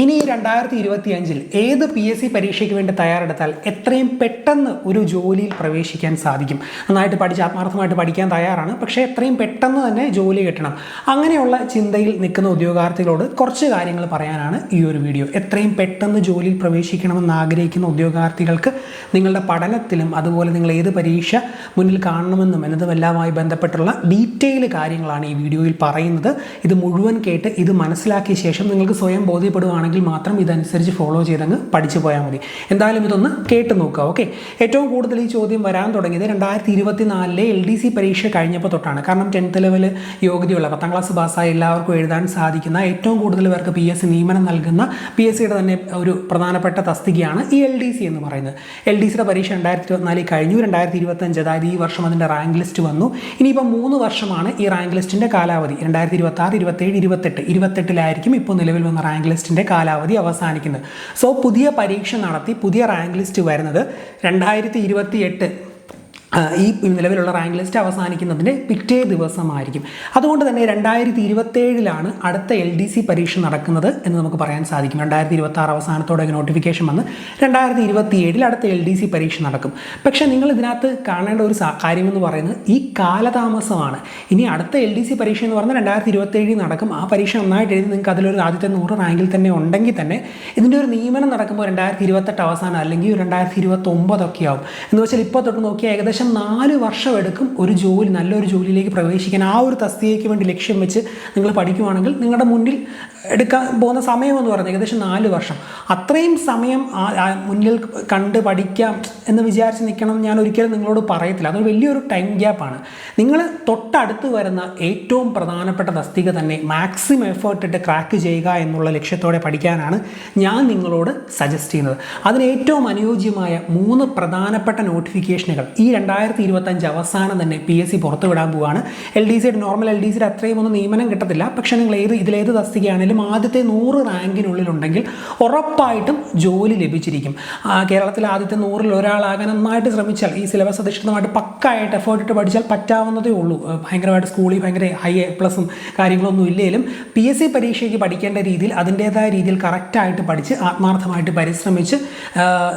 ഇനി രണ്ടായിരത്തി ഇരുപത്തി അഞ്ചിൽ ഏത് പി എസ് സി പരീക്ഷയ്ക്ക് വേണ്ടി തയ്യാറെടുത്താൽ എത്രയും പെട്ടെന്ന് ഒരു ജോലിയിൽ പ്രവേശിക്കാൻ സാധിക്കും? നന്നായിട്ട് പഠിച്ച് ആത്മാർത്ഥമായിട്ട് പഠിക്കാൻ തയ്യാറാണ്. പക്ഷേ എത്രയും പെട്ടെന്ന് തന്നെ ജോലി കിട്ടണം. അങ്ങനെയുള്ള ചിന്തയിൽ നിൽക്കുന്ന ഉദ്യോഗാർത്ഥികളോട് കുറച്ച് കാര്യങ്ങൾ പറയാനാണ് ഈ ഒരു വീഡിയോ. എത്രയും പെട്ടെന്ന് ജോലിയിൽ പ്രവേശിക്കണമെന്ന് ആഗ്രഹിക്കുന്ന ഉദ്യോഗാർത്ഥികൾക്ക് നിങ്ങളുടെ പഠനത്തിലും അതുപോലെ നിങ്ങൾ ഏത് പരീക്ഷ മുന്നിൽ കാണണമെന്നും എന്നതുമെല്ലാമായി ബന്ധപ്പെട്ടുള്ള ഡീറ്റെയിൽ കാര്യങ്ങളാണ് ഈ വീഡിയോയിൽ പറയുന്നത്. ഇത് മുഴുവൻ കേട്ട് ഇത് മനസ്സിലാക്കിയ ശേഷം നിങ്ങൾക്ക് സ്വയം ബോധ്യപ്പെടുവാണെങ്കിൽ മാത്രം ഇതനുസരിച്ച് ഫോളോ ചെയ്തങ്ങ് പഠിച്ചു പോയാൽ മതി. എന്തായാലും ഇതൊന്ന് കേട്ട് നോക്കുക ഓക്കെ ഏറ്റവും കൂടുതൽ ഈ ചോദ്യം വരാൻ തുടങ്ങിയത് രണ്ടായിരത്തി ഇരുപത്തി നാലിലെ എൽ ഡി സി പരീക്ഷ കഴിഞ്ഞപ്പോൾ തൊട്ടാണ്. കാരണം ടെൻത്ത് ലെവൽ യോഗ്യതയുള്ള പത്താം ക്ലാസ് പാസ്സായ എല്ലാവർക്കും എഴുതാൻ സാധിക്കുന്ന ഏറ്റവും കൂടുതൽ പേർക്ക് പി എസ് സി നിയമനം നൽകുന്ന പി എസ് സിയുടെ തന്നെ ഒരു പ്രധാനപ്പെട്ട തസ്തികയാണ് ഈ എൽ ഡി സി എന്ന് പറയുന്നത്. എൽ ഡി സിയുടെ പരീക്ഷ രണ്ടായിരത്തി ഇരുപത്തിനാലിൽ കഴിഞ്ഞു. രണ്ടായിരത്തി ഇരുപത്തഞ്ച് അതായത് ഈ വർഷം അതിന്റെ റാങ്ക് ലിസ്റ്റ് വന്നു. ഇനിയിപ്പോൾ മൂന്ന് വർഷമാണ് ഈ റാങ്ക് ലിസ്റ്റിന്റെ കാലാവധി. രണ്ടായിരത്തി ഇരുപത്തി ആറ് ഇരുപത്തേഴ് ഇരുപത്തെട്ട് ഇരുപത്തെട്ടിലായിരിക്കും ഇപ്പോൾ നിലവിൽ വന്ന റാങ്ക് ലിസ്റ്റിന്റെ കാലാവധി അവസാനിക്കുന്നത്. സോ പുതിയ പരീക്ഷ നടത്തി പുതിയ റാങ്ക് ലിസ്റ്റ് വരുന്നത് രണ്ടായിരത്തി ഈ നിലവിലുള്ള റാങ്ക് ലിസ്റ്റ് അവസാനിക്കുന്നതിന്റെ പിറ്റേ ദിവസമായിരിക്കും. അതുകൊണ്ട് തന്നെ രണ്ടായിരത്തി ഇരുപത്തേഴിലാണ് അടുത്ത എൽ ഡി സി പരീക്ഷ നടക്കുന്നത് എന്ന് നമുക്ക് പറയാൻ സാധിക്കും. രണ്ടായിരത്തി ഇരുപത്തി ആറ് അവസാനത്തോടെ നോട്ടിഫിക്കേഷൻ വന്ന് രണ്ടായിരത്തി ഇരുപത്തി ഏഴിൽ അടുത്ത എൽ ഡി സി പരീക്ഷ നടക്കും. പക്ഷേ നിങ്ങൾ ഇതിനകത്ത് കാണേണ്ട ഒരു കാര്യമെന്ന് പറയുന്നത് ഈ കാലതാമസമാണ്. ഇനി അടുത്ത എൽ ഡി സി പരീക്ഷ എന്ന് പറഞ്ഞാൽ രണ്ടായിരത്തി ഇരുപത്തേഴിൽ നടക്കും. ആ പരീക്ഷ നന്നായിട്ട് എഴുതി നിങ്ങൾക്ക് അതിലൊരു ആദ്യത്തെ നൂറ് റാങ്കിൽ തന്നെ ഉണ്ടെങ്കിൽ തന്നെ ഇതിന്റെ ഒരു നിയമനം നടക്കുമ്പോൾ രണ്ടായിരത്തി ഇരുപത്തെട്ട് അവസാനം അല്ലെങ്കിൽ രണ്ടായിരത്തി ഇരുപത്തൊമ്പതൊക്കെ ആവും. എന്ന് വെച്ചാൽ ഇപ്പോൾ തൊട്ട് നോക്കിയാൽ ഏകദേശം നാല് വർഷം എടുക്കും ഒരു ജോലി നല്ലൊരു ജോലിയിലേക്ക് പ്രവേശിക്കാൻ. ആ ഒരു തസ്തികയ്ക്ക് വേണ്ടി ലക്ഷ്യം വെച്ച് നിങ്ങൾ പഠിക്കുവാണെങ്കിൽ നിങ്ങളുടെ മുന്നിൽ എടുക്കാൻ പോകുന്ന സമയമെന്ന് പറഞ്ഞാൽ ഏകദേശം നാല് വർഷം. അത്രയും സമയം മുന്നിൽ കണ്ട് പഠിക്കാം എന്ന് വിചാരിച്ച് നിൽക്കണം ഞാൻ ഒരിക്കലും നിങ്ങളോട് പറയത്തില്ല. അതൊരു വലിയൊരു ടൈം ഗ്യാപ്പാണ് നിങ്ങൾ തൊട്ടടുത്ത് വരുന്ന ഏറ്റവും പ്രധാനപ്പെട്ട തസ്തിക തന്നെ മാക്സിമം എഫേർട്ട് ഇട്ട് ക്രാക്ക് ചെയ്യുക എന്നുള്ള ലക്ഷ്യത്തോടെ പഠിക്കാനാണ് ഞാൻ നിങ്ങളോട് സജസ്റ്റ് ചെയ്യുന്നത്. അതിന് ഏറ്റവും അനുയോജ്യമായ മൂന്ന് പ്രധാനപ്പെട്ട നോട്ടിഫിക്കേഷനുകൾ ഈ രണ്ടായിരത്തി ഇരുപത്തഞ്ച് അവസാനം തന്നെ പി എസ് സി പുറത്തുവിടാൻ പോവുകയാണ് എൽ ഡി സിയുടെ നോർമൽ എൽ ഡി സിയുടെ അത്രയും ഒന്നും നിയമനം കിട്ടത്തില്ല. പക്ഷേ നിങ്ങൾ ഏത് ഇതിലേത് തസ്തികയാണെങ്കിലും ആദ്യത്തെ നൂറ് റാങ്കിനുള്ളിലുണ്ടെങ്കിൽ ഉറപ്പായിട്ടും ജോലി ലഭിച്ചിരിക്കും. കേരളത്തിൽ ആദ്യത്തെ നൂറിൽ ഒരാളാകാൻ നന്നായിട്ട് ശ്രമിച്ചാൽ ഈ സിലബസ് അധിഷ്ഠിതമായിട്ട് പക്കായിട്ട് എഫേർട്ട് ഇട്ട് പഠിച്ചാൽ പറ്റാവുന്നതേ ഉള്ളൂ. ഭയങ്കരമായിട്ട് സ്കൂളിൽ ഭയങ്കര ഹൈ എ പ്ലസും കാര്യങ്ങളൊന്നും ഇല്ലെങ്കിലും പി എസ് സി പരീക്ഷയ്ക്ക് പഠിക്കേണ്ട രീതിയിൽ അതിന്റേതായ രീതിയിൽ കറക്റ്റായിട്ട് പഠിച്ച് ആത്മാർത്ഥമായിട്ട് പരിശ്രമിച്ച്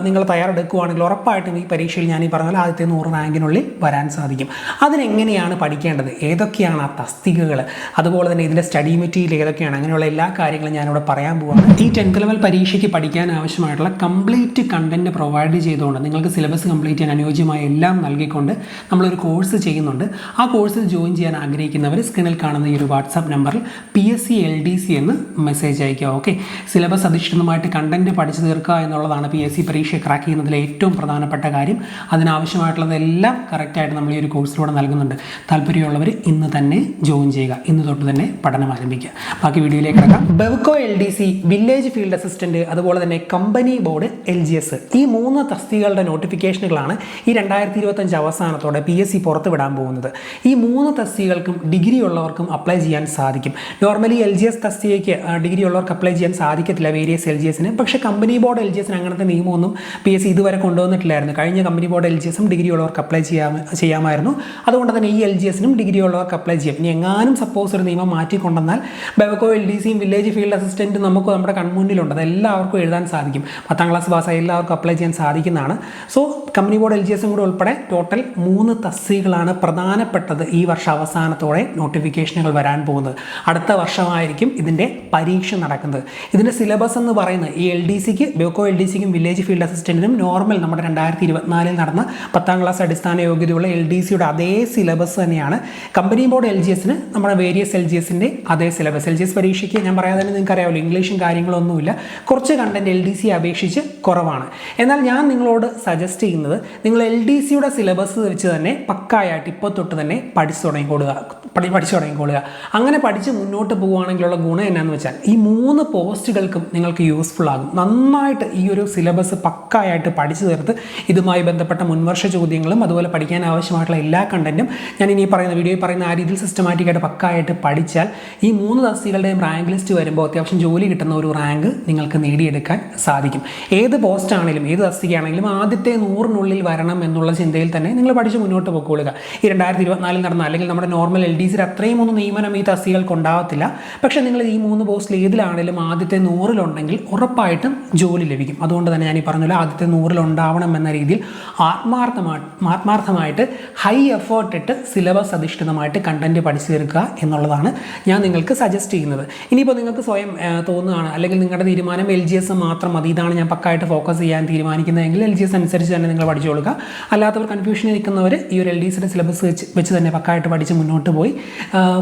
നിങ്ങൾ തയ്യാറെടുക്കുകയാണെങ്കിൽ ഉറപ്പായിട്ടും ഈ പരീക്ഷയിൽ ഞാൻ ഈ പറഞ്ഞ ആദ്യത്തെ നൂറ് റാങ്കിനുള്ളിൽ വരാൻ സാധിക്കും. അതിനെങ്ങനെയാണ് പഠിക്കേണ്ടത്? ഏതൊക്കെയാണ് ആ തസ്തികകൾ അതുപോലെ തന്നെ ഇതിന്റെ സ്റ്റഡി മെറ്റീരിയൽ ഏതൊക്കെയാണ്? അങ്ങനെയുള്ള എല്ലാ കാര്യങ്ങളും ഞാനിവിടെ പറയാൻ പോവാണ്. ഈ ടെൻത്ത് ലെവൽ പരീക്ഷയ്ക്ക് പഠിക്കാൻ ആവശ്യമായിട്ടുള്ള കംപ്ലീറ്റ് കണ്ടന്റ് പ്രൊവൈഡ് ചെയ്തുകൊണ്ട് നിങ്ങൾക്ക് സിലബസ് കംപ്ലീറ്റ് ചെയ്യാൻ അനുയോജ്യമായ എല്ലാം നൽകിക്കൊണ്ട് നമ്മളൊരു കോഴ്സ് ചെയ്യുന്നുണ്ട്. ആ കോഴ്സിൽ ജോയിൻ ചെയ്യാൻ ആഗ്രഹിക്കുന്നവർ സ്ക്രീനിൽ കാണുന്ന ഈ ഒരു വാട്സാപ്പ് നമ്പറിൽ P S C L D C എന്ന് മെസ്സേജ് അയയ്ക്കുക ഓക്കെ സിലബസ് അധിഷ്ഠിതമായിട്ട് കണ്ടന്റ് പഠിച്ചു തീർക്കുക എന്നുള്ളതാണ് പി എസ് സി പരീക്ഷ ക്രാക്ക് ചെയ്യുന്നതിലെ ഏറ്റവും പ്രധാനപ്പെട്ട കാര്യം. അതിനാവശ്യമായിട്ടുള്ളതെല്ലാം കറക്റ്റായിട്ട് നമ്മൾ ഈ ഒരു കോഴ്സിലൂടെ നൽകുന്നുണ്ട്. താല്പര്യമുള്ളവർ ഇന്ന് തന്നെ ജോയിൻ ചെയ്യുക. ഇന്ന് തൊട്ട് തന്നെ പഠനം ആരംഭിക്കുക. ബാക്കി വീഡിയോയിലേക്ക് കിടക്കാം Bevco L D C village field assistant അതുപോലെ തന്നെ company board L G S. ഈ മൂന്ന് തസ്തികകളുടെ നോട്ടിഫിക്കേഷനുകളാണ് ഈ രണ്ടായിരത്തി ഇരുപത്തഞ്ച് അവസാനത്തോടെ പി എസ് സി പുറത്തുവിടാൻ പോകുന്നത്. ഈ മൂന്ന് തസ്തികകൾക്കും ഡിഗ്രി ഉള്ളവർക്കും അപ്ലൈ ചെയ്യാൻ സാധിക്കും. നോർമലി എൽ ജി എസ് തസ്തികയ്ക്ക് ഡിഗ്രി ഉള്ളവർക്ക് അപ്ലൈ ചെയ്യാൻ സാധിക്കത്തില്ല വേരിയസ് എൽ ജി എസിന്. പക്ഷേ കമ്പനി ബോർഡ് എൽ ജി എസിന് അങ്ങനത്തെ നിയമമൊന്നും പി എസ് സി ഇതുവരെ കൊണ്ടുവന്നിട്ടില്ലായിരുന്നു. കഴിഞ്ഞ കമ്പനി ബോർഡ് എൽ ജി എസും ഡിഗ്രി ഉള്ളവർക്ക് അപ്ലൈ ചെയ്യാം ചെയ്യാമായിരുന്നു. അതുകൊണ്ട് തന്നെ ഈ എൽ ജി എസിനും ഡിഗ്രി ഉള്ളവർക്ക് അപ്ലൈ ചെയ്യാം. ഇനി എങ്ങാനും സപ്പോസ് ഒരു നിയമം മാറ്റിക്കൊണ്ടെന്നാൽ ബെവക്കോ എൽ ഡി സിയും വില്ലേജ് ഫീൽഡ് അസിസ്റ്റന്റ് നമുക്ക് നമ്മുടെ കൺമുന്നിലുണ്ട്. അത് എല്ലാവർക്കും എഴുതാൻ സാധിക്കും. പത്താം ക്ലാസ് പാസ്സായി എല്ലാവർക്കും അപ്ലൈ ചെയ്യാൻ സാധിക്കുന്നതാണ്. So company board L G എസും കൂടെ ഉൾപ്പെടെ ടോട്ടൽ മൂന്ന് തസ്തികളാണ് പ്രധാനപ്പെട്ടത് ഈ വർഷ അവസാനത്തോടെ നോട്ടിഫിക്കേഷനുകൾ വരാൻ പോകുന്നത്. അടുത്ത വർഷമായിരിക്കും ഇതിന്റെ പരീക്ഷ നടക്കുന്നത്. ഇതിന്റെ സിലബസ് എന്ന് പറയുന്നത് ഈ എൽ ഡി സിക്ക് ബെവക്കോ എൽ ഡി സിക്കും വില്ലേജ് ഫീൽഡ് അസിസ്റ്റന്റിനും നോർമൽ നമ്മുടെ രണ്ടായിരത്തി ഇരുപത്തിനാലിൽ നടന്ന പത്താം ക്ലാസ് അടിസ്ഥാന യോഗ്യതയുള്ള എൽ ഡി സിയുടെ അതേ സിലബസ് തന്നെയാണ്. കമ്പനി ബോർഡ് എൽ ജി എസിന് നമ്മുടെ വേരിയസ് എൽ ജി എസിന്റെ അതേ സിലബസ് എൽ ജി എസ് പരീക്ഷയ്ക്ക് ഞാൻ പറയാതെ തന്നെ നിങ്ങൾക്ക് അറിയാമല്ലോ ഇംഗ്ലീഷും കാര്യങ്ങളൊന്നുമില്ല. കുറച്ച് കണ്ടന്റ് എൽ ഡി സി അപേക്ഷിച്ച് കുറവാണ്. എന്നാൽ ഞാൻ നിങ്ങളോട് സജസ്റ്റ് ചെയ്യുന്നത് നിങ്ങൾ എൽ ഡി സിയുടെ സിലബസ് വെച്ച് തന്നെ പക്കായായിട്ട് ഇപ്പോൾ തൊട്ട് തന്നെ പഠിച്ചു തുടങ്ങിക്കൊള്ളുക പഠി പഠിച്ചു തുടങ്ങിക്കൊള്ളുക അങ്ങനെ പഠിച്ച് മുന്നോട്ട് പോകുകയാണെങ്കിലുള്ള ഗുണം എന്നാന്ന് വെച്ചാൽ ഈ മൂന്ന് പോസ്റ്റുകൾക്കും നിങ്ങൾക്ക് യൂസ്ഫുൾ ആകും. നന്നായിട്ട് ഈ ഒരു സിലബസ് പക്കായായിട്ട് പഠിച്ചു തീർത്ത് ഇതുമായി ബന്ധപ്പെട്ട മുൻവർഷ ചോദ്യങ്ങളും അതുപോലെ പഠിക്കാൻ ആവശ്യമായിട്ടുള്ള എല്ലാ കണ്ടന്റും ഞാൻ ഇനി പറയുന്ന വീഡിയോയിൽ പറയുന്ന ആ രീതിയിൽ സിസ്റ്റമാറ്റിക്കായിട്ട് പക്കായിട്ട് പഠിച്ചാൽ ഈ മൂന്ന് തസ്തികളുടെയും റാങ്ക് ലിസ്റ്റ് വരുമ്പോൾ അത്യാവശ്യം ജോലി കിട്ടുന്ന ഒരു റാങ്ക് നിങ്ങൾക്ക് നേടിയെടുക്കാൻ സാധിക്കും. ഏത് പോസ്റ്റ് ആണെങ്കിലും ഏത് തസ്തികയാണെങ്കിലും ആദ്യത്തെ നൂറിനുള്ളിൽ വരണം എന്നുള്ള ചിന്തയിൽ തന്നെ നിങ്ങൾ പഠിച്ച് മുന്നോട്ട് പൊക്കോളുക. ഈ രണ്ടായിരത്തി ഇരുപത്തിനാലിൽ നടന്ന അല്ലെങ്കിൽ നമ്മുടെ നോർമൽ എൽ ഡി സിയിൽ അത്രയും ഒന്നും നിയമനം ഈ തസ്തികൾക്ക് ഉണ്ടാവത്തില്ല. പക്ഷേ നിങ്ങൾ ഈ മൂന്ന് പോസ്റ്റിൽ ഏതിലാണെങ്കിലും ആദ്യത്തെ നൂറിലുണ്ടെങ്കിൽ ഉറപ്പായിട്ടും ജോലി ലഭിക്കും. അതുകൊണ്ട് തന്നെ ഞാൻ ഈ പറഞ്ഞ ആദ്യത്തെ നൂറിലുണ്ടാവണം എന്ന രീതിയിൽ ആത്മാർത്ഥമായി ആത്മാർത്ഥമായിട്ട് ഹൈ എഫേർട്ട് ഇട്ട് സിലബസ് അധിഷ്ഠിതമായിട്ട് കണ്ടന്റ് പഠിച്ചു തീർക്കുക എന്നുള്ളതാണ് ഞാൻ നിങ്ങൾക്ക് സജസ്റ്റ് ചെയ്യുന്നത്. ഇനിയിപ്പോൾ നിങ്ങൾക്ക് സ്വയം തോന്നുകയാണ്. അല്ലെങ്കിൽ നിങ്ങളുടെ തീരുമാനം എൽ ജി എസ് മാത്രം മതി. ഇതാണ് ഞാൻ പക്കായിട്ട് ഫോക്കസ് ചെയ്യാൻ തീരുമാനിക്കുന്നതെങ്കിൽ എൽ ജി എസ് അനുസരിച്ച് തന്നെ നിങ്ങൾ പഠിച്ചു കൊടുക്കുക. അല്ലാത്തവർ കൺഫ്യൂഷനിൽ നിൽക്കുന്നവർ ഈ ഒരു എൽ ഡി സിയുടെ സിലബസ് വെച്ച് വെച്ച് തന്നെ പക്കായിട്ട് പഠിച്ച് മുന്നോട്ട് പോയി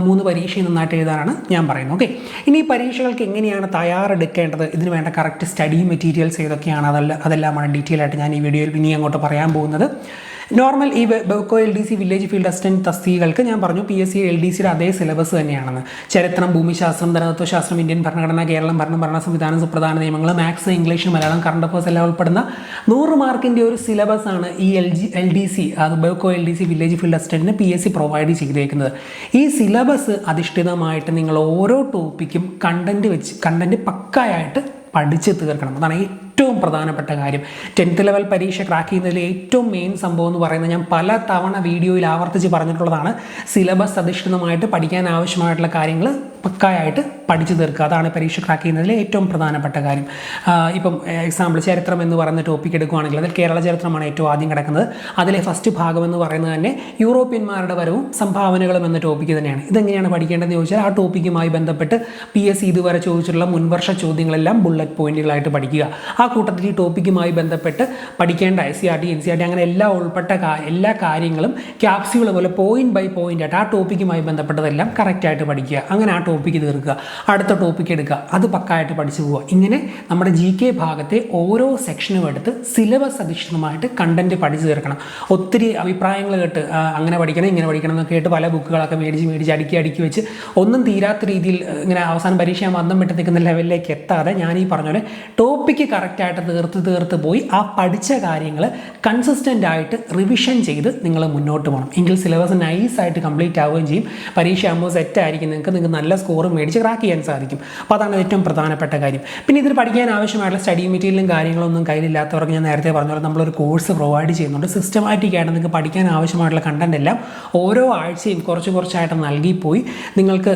മൂന്ന് പരീക്ഷയും നന്നായിട്ട് എഴുതാനാണ് ഞാൻ പറയുന്നത്. ഓക്കെ ഇനി പരീക്ഷകൾക്ക് എങ്ങനെയാണ് തയ്യാറെടുക്കേണ്ടത്? ഇതിന് വേണ്ട കറക്റ്റ് സ്റ്റഡി മെറ്റീരിയൽസ് ഏതൊക്കെയാണ്? അതല്ല അതെല്ലാമാണ് ഡീറ്റെയിൽ ആയിട്ട് ഞാൻ ഈ വീഡിയോയിൽ ഇനി അങ്ങോട്ട് പറയാൻ പോകുന്നത്. നോർമൽ ഈ Bevco L D C village field assistant തസ്തികകൾക്ക് ഞാൻ പറഞ്ഞു P S C L D സിയുടെ അതേ സിലബസ് തന്നെയാണെന്ന്. ചരിത്രം ഭൂമിശാസ്ത്രം ധനതത്വശാസ്ത്രം ഇന്ത്യൻ ഭരണഘടന കേരളം ഭരണം ഭരണ സംവിധാനം സുപ്രധാന നിയമങ്ങൾ maths English Malayalam current affairs എല്ലാം ഉൾപ്പെടുന്ന നൂറ് മാർക്കിന്റെ ഒരു സിലബസ് ആണ് ഈ L G L D C അത് Bevco L D C village field അസിസ്റ്റന്റിന് P S C provide ചെയ്തേക്കുന്നത്. ഈ സിലബസ് അധിഷ്ഠിതമായിട്ട് നിങ്ങൾ ഓരോ ടോപ്പിക്കും കണ്ടന്റ് വെച്ച് കണ്ടന്റ് പക്കായായിട്ട് പഠിച്ച് തീർക്കണം അതാണ് ഏറ്റവും പ്രധാനപ്പെട്ട കാര്യം. ടെൻത്ത് ലെവൽ പരീക്ഷ ക്രാക്ക് ചെയ്യുന്നതിൽ ഏറ്റവും മെയിൻ സംഭവം എന്ന് പറയുന്നത് ഞാൻ പല തവണ വീഡിയോയിൽ ആവർത്തിച്ച് പറഞ്ഞിട്ടുള്ളതാണ്. സിലബസ് അധിഷ്ഠിതമായിട്ട് പഠിക്കാൻ ആവശ്യമായിട്ടുള്ള കാര്യങ്ങൾ പക്കായായിട്ട് പഠിച്ചു തീർക്കുക. അതാണ് പരീക്ഷ ക്രാക്ക് ചെയ്യുന്നതിലെ ഏറ്റവും പ്രധാനപ്പെട്ട കാര്യം. ഇപ്പം എക്സാമ്പിൾ ചരിത്രം എന്ന് പറയുന്ന ടോപ്പിക് എടുക്കുകയാണെങ്കിൽ അതിൽ കേരള ചരിത്രമാണ് ഏറ്റവും ആദ്യം കിടക്കുന്നത്. അതിലെ ഫസ്റ്റ് ഭാഗം എന്ന് പറയുന്നത് തന്നെ യൂറോപ്യന്മാരുടെ വരവും സംഭാവനകളും എന്ന ടോപ്പിക് തന്നെയാണ്. ഇതെങ്ങനെയാണ് പഠിക്കേണ്ടതെന്ന് ചോദിച്ചാൽ ആ ടോപ്പിക്കുമായി ബന്ധപ്പെട്ട് പി എസ് സി ഇതുവരെ ചോദിച്ചിട്ടുള്ള മുൻവർഷ ചോദ്യങ്ങളെല്ലാം ബുള്ളറ്റ് പോയിന്റുകളായിട്ട് പഠിക്കുക. ആ കൂട്ടത്തിൽ ഈ ടോപ്പിക്കുമായി ബന്ധപ്പെട്ട് പഠിക്കേണ്ട S C R T N C R T അങ്ങനെ എല്ലാ ഉൾപ്പെട്ട എല്ലാ കാര്യങ്ങളും ക്യാപ്സ്യൂൾ പോലെ പോയിന്റ് ബൈ പോയിന്റ് ആയിട്ട് ആ ടോപ്പിക്കുമായി ബന്ധപ്പെട്ടതെല്ലാം കറക്റ്റായിട്ട് പഠിക്കുക. അങ്ങനെ ആ ടോപ്പിക്ക് തീർക്കുക അടുത്ത ടോപ്പിക്ക് എടുക്കുക. അത് പക്കായിട്ട് പഠിച്ചു പോവുക. ഇങ്ങനെ നമ്മുടെ ജി കെ ഭാഗത്തെ ഓരോ സെക്ഷനും എടുത്ത് സിലബസ് അധിഷ്ഠിതമായിട്ട് കണ്ടന്റ് പഠിച്ചു തീർക്കണം. ഒത്തിരി അഭിപ്രായങ്ങൾ കേട്ട് അങ്ങനെ പഠിക്കണം ഇങ്ങനെ പഠിക്കണം എന്നൊക്കെ കേട്ട് പല ബുക്കുകളൊക്കെ മേടിച്ച് മേടിച്ച് അടുക്കി അടുക്കി വെച്ച് ഒന്നും തീരാത്ത രീതിയിൽ ഇങ്ങനെ അവസാന പരീക്ഷ വന്നം വിട്ട് നിൽക്കുന്ന ലെവലിലേക്ക് എത്താതെ ഞാൻ ഈ പറഞ്ഞ പോലെ ടോപ്പിക്ക് കറക്റ്റായിട്ട് തീർത്ത് തീർത്ത് പോയി ആ പഠിച്ച കാര്യങ്ങൾ കൺസിസ്റ്റന്റ് ആയിട്ട് റിവിഷൻ ചെയ്ത് നിങ്ങൾ മുന്നോട്ട് പോകണം എങ്കിൽ സിലബസ് നൈസായിട്ട് കംപ്ലീറ്റ് ആവുകയും ചെയ്യും. പരീക്ഷ ആകുമ്പോൾ സെറ്റ് ആയിരിക്കും. നിങ്ങൾക്ക് നിങ്ങൾക്ക് നല്ല സ്കോർ മേടിച്ച് ക്രാക്ക് ചെയ്യാൻ സാധിക്കും. അപ്പോൾ അതാണ് ഏറ്റവും പ്രധാനപ്പെട്ട കാര്യം. പിന്നെ ഇതിൽ പഠിക്കാൻ ആവശ്യമായിട്ടുള്ള സ്റ്റഡി മെറ്റീരിയലും കാര്യങ്ങളൊന്നും കയ്യിലില്ലാത്തവർക്ക് ഞാൻ നേരത്തെ പറഞ്ഞ പോലെ നമ്മളൊരു കോഴ്സ് പ്രൊവൈഡ് ചെയ്യുന്നുണ്ട്. സിസ്റ്റമാറ്റിക് ആയിട്ട് നിങ്ങൾക്ക് പഠിക്കാൻ ആവശ്യമായിട്ടുള്ള കണ്ടന്റ് എല്ലാം ഓരോ ആഴ്ചയും കുറച്ച് കുറച്ചായിട്ട് നൽകിപ്പോയി നിങ്ങൾക്ക്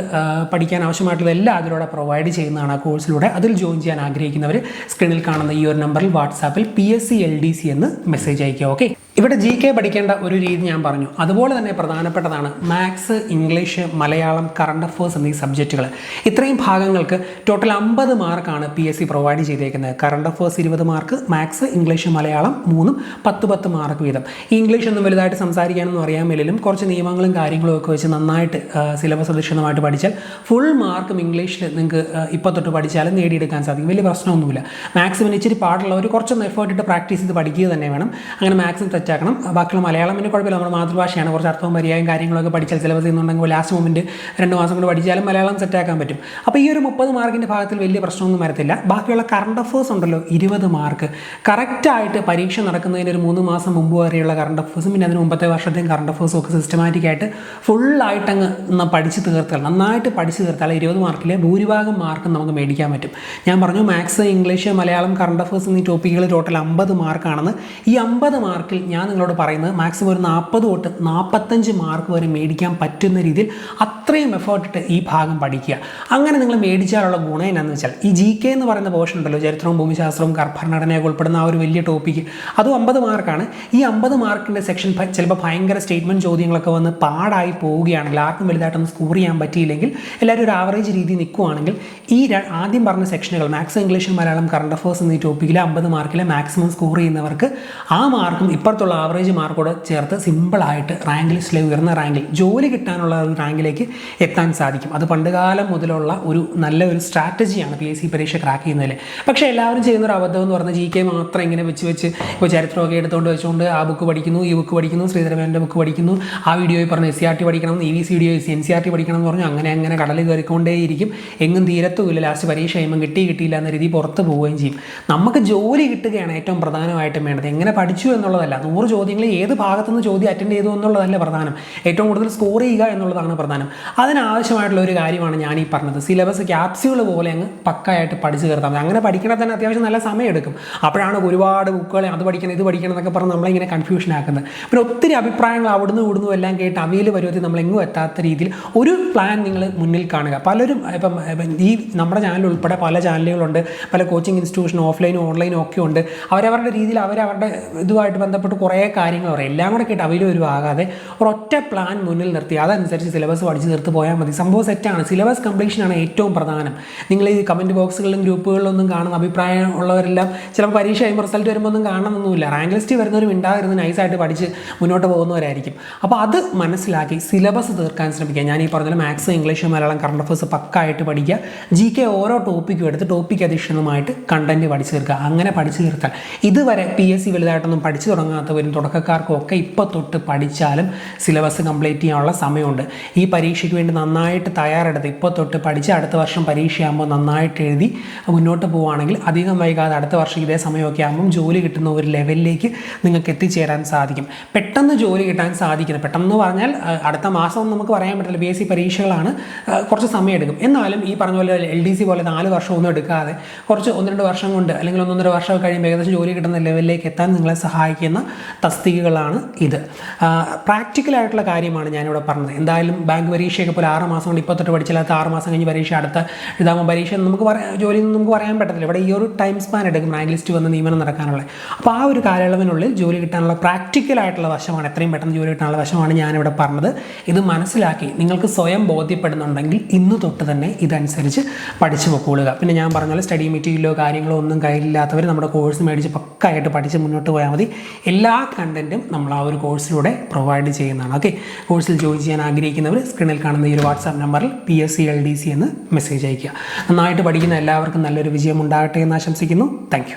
പഠിക്കാൻ ആവശ്യമായിട്ടുള്ള എല്ലാം അതിലൂടെ പ്രൊവൈഡ് ചെയ്യുന്നതാണ് ആ കോഴ്സിലൂടെ അതിൽ ജോയിൻ ചെയ്യാൻ ആഗ്രഹിക്കുന്നവർ സ്ക്രീനിൽ കാണുന്ന ഈ ഒരു നമ്പറിൽ വാട്സാപ്പിൽ P S C L D C എന്ന് മെസ്സേജ് അയക്കുക ഓക്കെ ഇവിടെ ജി കെ പഠിക്കേണ്ട ഒരു രീതി ഞാൻ പറഞ്ഞു. അതുപോലെ തന്നെ പ്രധാനപ്പെട്ടതാണ് maths English Malayalam current affairs എന്നീ സബ്ജക്റ്റുകൾ ഇത്രയും ഭാഗങ്ങൾക്ക് ടോട്ടൽ അമ്പത് മാർക്കാണ് പി എസ് സി പ്രൊവൈഡ് ചെയ്തേക്കുന്നത്. കറണ്ട് അഫേഴ്സ് ഇരുപത് മാർക്ക് മാത്സ് ഇംഗ്ലീഷ് മലയാളം മൂന്നും പത്ത് പത്ത് മാർക്ക് വീതം. ഇംഗ്ലീഷ് ഒന്നും വലുതായിട്ട് സംസാരിക്കാനൊന്നും അറിയാൻ മേലും കുറച്ച് നിയമങ്ങളും കാര്യങ്ങളും ഒക്കെ വെച്ച് നന്നായിട്ട് സിലബസ് അധിഷ്ഠിതമായിട്ട് പഠിച്ചാൽ ഫുൾ മാർക്കും ഇംഗ്ലീഷിൽ നിങ്ങൾക്ക് ഇപ്പോൾ തൊട്ട് പഠിച്ചാലും നേടിയെടുക്കാൻ സാധിക്കും. വലിയ പ്രശ്നമൊന്നുമില്ല. മാത്സിന് ഇച്ചിരി പാടുള്ളവർ കുറച്ചൊന്ന് എഫേർട്ട് ഇട്ട് പ്രാക്ടീസ് ചെയ്ത് പഠിക്കുക തന്നെ വേണം. അങ്ങനെ മാത്സും തെറ്റാക്കണം ബാക്കിയുള്ള മലയാളം പിന്നെ കുഴപ്പമില്ല. നമ്മുടെ മാതൃഭാഷയാണ്. കുറച്ച് അർത്ഥവും പര്യായം കാര്യങ്ങളൊക്കെ പഠിച്ചാൽ സിലബസ് ചെയ്യുന്നുണ്ടെങ്കിൽ ലാസ്റ്റ് മൊമെന്റ് രണ്ട് മാസം കൊണ്ട് പഠിച്ചാലും മലയാളം സെറ്റാക്കാൻ പറ്റും. അപ്പോൾ ഈ ഒരു മുപ്പത് മാർക്കിന്റെ ഭാഗത്തിൽ വലിയ പ്രശ്നമൊന്നും വരത്തില്ല. ബാക്കിയുള്ള കറണ്ട് അഫേഴ്സ് ഉണ്ടല്ലോ ഇരുപത് മാർക്ക് കറക്റ്റായിട്ട് പരീക്ഷ നടക്കുന്നതിന് ഒരു മൂന്ന് മാസം മുമ്പ് വരെയുള്ള കറണ്ട് അഫേഴ്സും പിന്നെ അതിന് മുമ്പത്തെ വർഷത്തെയും കറണ്ട് അഫേഴ്സും ഒക്കെ സിസ്റ്റമാറ്റിക് ആയിട്ട് ഫുള്ളായിട്ട് അങ്ങ് പഠിച്ച് തീർത്താൽ നന്നായിട്ട് പഠിച്ച് തീർത്താൽ ഇരുപത് മാർക്കിലെ ഭൂരിഭാഗം മാർക്കും നമുക്ക് മേടിക്കാൻ പറ്റും. ഞാൻ പറഞ്ഞു maths English Malayalam current affairs എന്നീ ടോപ്പിക്കുകൾ ടോട്ടൽ അമ്പത് മാർക്കാണെന്ന് ഈ അമ്പത് മാർക്കിൽ ഞാൻ നിങ്ങളോട് പറയുന്നത് മാക്സിമം ഒരു നാൽപ്പത് തൊട്ട് നാൽപ്പത്തഞ്ച് മാർക്ക് വരെ മേടിക്കാൻ പറ്റുന്ന രീതിയിൽ അത്രയും എഫേർട്ട് ഇട്ട് ഈ ഭാഗം പഠിക്കുക. അങ്ങനെ നിങ്ങൾ മേടിച്ചാലുള്ള ഗുണം എന്നാന്ന് വെച്ചാൽ ഈ ജി കെ എന്ന് പറയുന്ന പോർഷൻ ഉണ്ടല്ലോ ചരിത്രവും ഭൂമിശാസ്ത്രവും ഭരണഘടനയൊക്കെ ഉൾപ്പെടുന്ന ആ ഒരു വലിയ ടോപ്പിക്ക് അതും അമ്പത് മാർക്കാണ് ഈ അമ്പത് മാർക്കിന്റെ സെക്ഷൻ ചിലപ്പോൾ ഭയങ്കര സ്റ്റേറ്റ്മെന്റ് ചോദ്യങ്ങളൊക്കെ വന്ന് പാടായി പോവുകയാണെങ്കിൽ ആർക്കും വലുതായിട്ടൊന്നും സ്കോർ ചെയ്യാൻ പറ്റിയില്ലെങ്കിൽ എല്ലാവരും ഒരു ആവറേജ് രീതി നിൽക്കുവാണെങ്കിൽ ഈ ആദ്യം പറഞ്ഞ സെക്ഷനുകൾ maths English Malayalam current affairs എന്നീ ടോപ്പിക്കിലെ അമ്പത് മാർക്കിലെ മാക്സിമം സ്കോർ ചെയ്യുന്നവർക്ക് ആ മാർക്കും ഇപ്പുറത്തുള്ള ആവറേജ് മാർക്കോട് ചേർത്ത് സിമ്പിളായിട്ട് റാങ്ക് ലിസ്റ്റിലെ ഉയർന്ന റാങ്കിൽ ജോലി കിട്ടാനുള്ള റാങ്കിലേക്ക് എത്താൻ സാധിക്കും. അത് പണ്ടുകാലം മുതലുള്ള ഒരു നല്ലൊരു സ്ട്രാറ്റജിയാണ് പി എസ് സി പരീക്ഷ ക്രാക്ക് ചെയ്യുന്നതിൽ. പക്ഷേ എല്ലാവരും ചെയ്യുന്ന ഒരു അബദ്ധം എന്ന് പറഞ്ഞാൽ ജി കെ മാത്രം ഇങ്ങനെ വെച്ച് വെച്ച് ഇപ്പോൾ ചരിത്രമൊക്കെ എടുത്തുകൊണ്ട് വെച്ചുകൊണ്ട് ആ ബുക്ക് പഠിക്കുന്നു ഈ ബുക്ക് പഠിക്കുന്നു ശ്രീധരമേന്റെ ബുക്ക് പഠിക്കുന്നു ആ വീഡിയോയിൽ പറഞ്ഞ എസ് സി ആർ ടി പഠിക്കണം E V C video N C R T പഠിക്കണം എന്ന് പറഞ്ഞു അങ്ങനെ അങ്ങനെ കടൽ കയറിക്കൊണ്ടേയിരിക്കും. എങ്ങും തീരത്തുമില്ല. ലാസ്റ്റ് പരീക്ഷ കഴിയുമ്പോൾ കിട്ടി കിട്ടിയില്ല എന്ന രീതി പുറത്ത് പോവുകയും ചെയ്യും. നമുക്ക് ജോലി കിട്ടുകയാണ് ഏറ്റവും പ്രധാനമായിട്ടും വേണ്ടത്. എങ്ങനെ പഠിച്ചു എന്നുള്ളതല്ല നൂറ് ചോദ്യങ്ങൾ ഏത് ഭാഗത്തുനിന്ന് ചോദ്യം അറ്റൻഡ് ചെയ്തു എന്നുള്ളതല്ല പ്രധാനം. ഏറ്റവും കൂടുതൽ സ്കോർ ചെയ്യുക എന്നുള്ളതാണ് പ്രധാനം. അതിനാവശ്യമായിട്ടുള്ള ഒരു കാര്യമാണ് ഞാൻ ഈ പറഞ്ഞത്. സിലബസ് ക്യാപ്സ്യൂൾ പോലെ അങ്ങ് പക്കായിട്ട് പഠിച്ചു മതി. അങ്ങനെ പഠിക്കണത് തന്നെ അത്യാവശ്യം നല്ല സമയം എടുക്കും. അപ്പോഴാണ് ഒരുപാട് ബുക്കുകളെ അത് പഠിക്കണം ഇത് പഠിക്കണം എന്നൊക്കെ പറഞ്ഞ് നമ്മളിങ്ങനെ കൺഫ്യൂഷൻ ആക്കുന്നത്. പിന്നെ ഒത്തിരി അഭിപ്രായങ്ങൾ അവിടുന്ന് ഇവിടുന്നും എല്ലാം കേട്ട് അവയിൽ നമ്മൾ നമ്മളെങ്ങും എത്താത്ത രീതിയിൽ ഒരു പ്ലാൻ നിങ്ങൾ മുന്നിൽ കാണുക. പലരും ഇപ്പം ഈ നമ്മുടെ ചാനൽ ഉൾപ്പെടെ പല ചാനലുകളുണ്ട് പല കോച്ചിങ് ഇൻസ്റ്റിറ്റ്യൂഷൻ ഓഫ്ലൈനും ഓൺലൈനും ഒക്കെ ഉണ്ട്. അവരവരുടെ രീതിയിൽ അവരവരുടെ ഇതുമായിട്ട് ബന്ധപ്പെട്ട് കുറേ കാര്യങ്ങൾ പറയും. എല്ലാം കൂടെ കേട്ട് അവയിൽ ഒരു ആകാതെ ഒരൊറ്റ പ്ലാൻ മുന്നിൽ നിർത്തി. അതനുസരിച്ച് സിലബസ് പഠിച്ച് നിർത്തി പോയാൽ മതി. സംഭവം സെറ്റാണ് സിലബസ് കംപ്ലീഷനാണ് ഏറ്റവും പ്രധാനം. നിങ്ങൾ ഈ കമന്റ് ബോക്സുകളിലും ഗ്രൂപ്പുകളിലൊന്നും കാണുന്ന അഭിപ്രായം ഉള്ളവരെല്ലാം ചിലപ്പോൾ പരീക്ഷ കഴിയുമ്പോൾ റിസൾട്ട് വരുമ്പോൾ ഒന്നും കാണണമെന്നൊന്നുമില്ല. റാങ്ക് ലിസ്റ്റ് വരുന്നവരും ഉണ്ടാകരുത് നൈസായിട്ട് പഠിച്ച് മുന്നോട്ട് പോകുന്നവരായിരിക്കും. അപ്പോൾ അത് മനസ്സിലാക്കി സിലബസ് തീർക്കാൻ ശ്രമിക്കുക. ഞാൻ ഈ പറഞ്ഞ maths English Malayalam current affairs പക്കായിട്ട് പഠിക്കുക. ജി കെ ഓരോ ടോപ്പിക്കും എടുത്ത് ടോപ്പിക് അധിഷ്ഠിതമായിട്ട് കണ്ടന്റ് പഠിച്ചു തീർക്കുക. അങ്ങനെ പഠിച്ചു തീർത്താൽ ഇതുവരെ പി എസ് സി വലുതായിട്ടൊന്നും പഠിച്ചു തുടങ്ങാത്തവരും തുടക്കക്കാർക്കും ഒക്കെ ഇപ്പോൾ തൊട്ട് പഠിച്ചാലും സിലബസ് കംപ്ലീറ്റ് ചെയ്യാനുള്ള സമയമുണ്ട്. ഈ പരീക്ഷയ്ക്ക് വേണ്ടി നന്നായിട്ട് തയ്യാറെടുത്ത് ഇപ്പോൾ തൊട്ട് പഠിച്ച് അടുത്ത വർഷം പരീക്ഷയാകുമ്പോൾ നന്നായിട്ട് എഴുതി മുന്നോട്ട് പോവുകയാണെങ്കിൽ അധികം വൈകാതെ അടുത്ത വർഷം ഇതേ സമയമൊക്കെ ആകുമ്പം ജോലി കിട്ടുന്ന ഒരു ലെവലിലേക്ക് നിങ്ങൾക്ക് എത്തിച്ചേരാൻ സാധിക്കും. പെട്ടെന്ന് ജോലി കിട്ടാൻ സാധിക്കുന്നത് പെട്ടെന്ന് പറഞ്ഞാൽ അടുത്ത മാസം നമുക്ക് പറയാൻ പറ്റില്ല. ബി എസ് സി പരീക്ഷകളാണ് കുറച്ച് സമയം എടുക്കും എന്നാലും ഈ പറഞ്ഞ പോലെ എൽ ഡി സി പോലെ നാല് വർഷമൊന്നും എടുക്കാതെ കുറച്ച് ഒന്ന് രണ്ട് വർഷം കൊണ്ട് അല്ലെങ്കിൽ ഒന്നൊന്നര വർഷം കഴിയുമ്പോൾ ഏകദേശം ജോലി കിട്ടുന്ന ലെവലിലേക്ക് എത്താൻ നിങ്ങളെ സഹായിക്കുന്ന തസ്തികകളാണ് ഇത്. പ്രാക്ടിക്കലായിട്ടുള്ള കാര്യമാണ് ഞാനിവിടെ പറഞ്ഞത്. എന്തായാലും ബാങ്ക് പരീക്ഷയൊക്കെ പോലെ ആറ് മാസം കൊണ്ട് ഇപ്പോൾ തൊട്ട് പഠിച്ചില്ലാത്ത ആറ് മാസം കഴിഞ്ഞ് പരീക്ഷ അടുത്ത എഴുതാമോ പരീക്ഷ നമുക്ക് പറയാം ജോലി നമുക്ക് പറയാൻ പറ്റത്തില്ല. ഇവിടെ ഈ ഒരു ടൈം സ്പാൻ എടുക്കും റാങ്ക് ലിസ്റ്റ് വന്ന് നിയമനം നടക്കാനുള്ള അപ്പോൾ ആ ഒരു കാലയളവിനുള്ളിൽ ജോലി കിട്ടാനുള്ള പ്രാക്ടിക്കലായിട്ടുള്ള വശമാണ്. എത്രയും പെട്ടെന്ന് ജോലി കിട്ടാനുള്ള വശമാണ് ഞാനിവിടെ പറഞ്ഞത്. ഇത് മനസ്സിലാക്കി നിങ്ങൾക്ക് സ്വയം ബോധ്യപ്പെടുന്നുണ്ടെങ്കിൽ ഇന്ന് തൊട്ട് തന്നെ ഇതനുസരിച്ച് പഠിച്ചു പൊക്കോളുക. പിന്നെ ഞാൻ പറഞ്ഞ സ്റ്റഡി മെറ്റീരിയലോ കാര്യങ്ങളോ ഒന്നും കയ്യിലില്ലാത്തവർ നമ്മുടെ കോഴ്സ് മേടിച്ച് പക്കായിട്ട് പഠിച്ച് മുന്നോട്ട് പോയാൽ മതി. എല്ലാ കണ്ടന്റും നമ്മൾ ആ ഒരു കോഴ്സിലൂടെ പ്രൊവൈഡ് ചെയ്യുന്നതാണ്. ഓക്കെ കോഴ്സിൽ ജോയിൻ ചെയ്യാൻ ആഗ്രഹിക്കുന്നവർ സ്ക്രീനിൽ കാണുന്ന ഈ ഒരു വാട്സാപ്പ് നമ്പറിൽ P S C L D C എന്ന് മെസ്സേജ് അയയ്ക്കുക. നന്നായിട്ട് പഠിക്കുന്ന എല്ലാവർക്കും നല്ലൊരു വിജയം ഉണ്ടാകട്ടെ എന്ന് ആശംസിക്കുന്നു. താങ്ക്